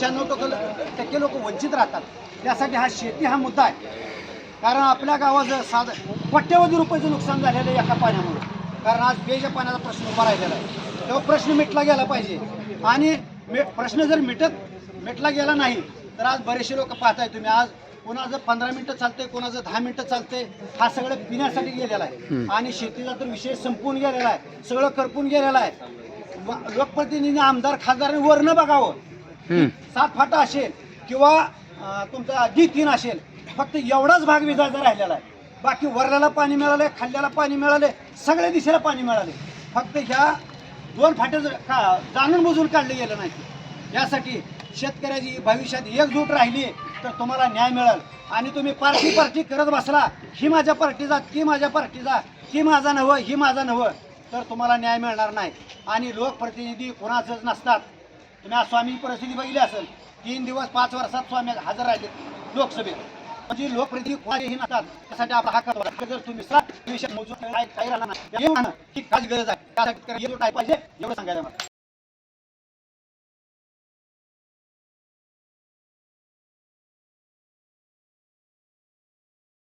टक्के टक्के लोक वंचित राहतात. त्यासाठी हा शेती हा मुद्दा आहे. कारण आपल्या गावाचं साधं कोट्यवधी रुपयाचं नुकसान झालेलं आहे एका पाण्यामुळे. कारण आज पेयच्या पाण्याचा प्रश्न उभा राहिलेला आहे. तेव्हा प्रश्न मिटला गेला पाहिजे. आणि प्रश्न जर मिटत मिटला गेला नाही तर आज बरेचसे लोक पाहताय तुम्ही. आज कोणाचं पंधरा मिनिटं चालतंय कोणाचं दहा मिनिटं चालतंय हा सगळं पिण्यासाठी गेलेला आहे. आणि शेतीचा तर विषय संपून गेलेला आहे. सगळं करपून गेलेलं आहे. लोकप्रतिनिधी आमदार खासदारांनी वरनं बघावं. सात फाटा असेल किंवा तुमचा डी तीन असेल फक्त एवढाच भाग विजायचा राहिलेला आहे. बाकी वरल्याला पाणी मिळालं खाल्ल्याला पाणी मिळाले सगळ्या दिशेला पाणी मिळाले फक्त ह्या दोन फाटे जर का जाणून बुजून काढले गेले नाही. यासाठी शेतकऱ्याची भविष्यात एकजूट राहिली तर तुम्हाला न्याय मिळेल. आणि तुम्ही पार्टी पार्टी करत बसला ही माझ्या पार्टीचा ती माझ्या पार्टीचा ती माझा नवं ही माझा नवं तर तुम्हाला न्याय मिळणार नाही. आणि लोकप्रतिनिधी कोणाचंच नसतात. तुम्ही आज स्वामी परिस्थिती बघितली असेल तीन दिवस पाच वर्षात स्वामी हजर राहिले लोकसभेत. म्हणजे लोकप्रतिनिधी कोणाचेही नसतात त्यासाठी आपला हा होता. जर तुम्ही सात विषय मोजून काही राहणार नाही एवढं की काय गरज आहे. त्यासाठी पाहिजे एवढं सांगायला मला.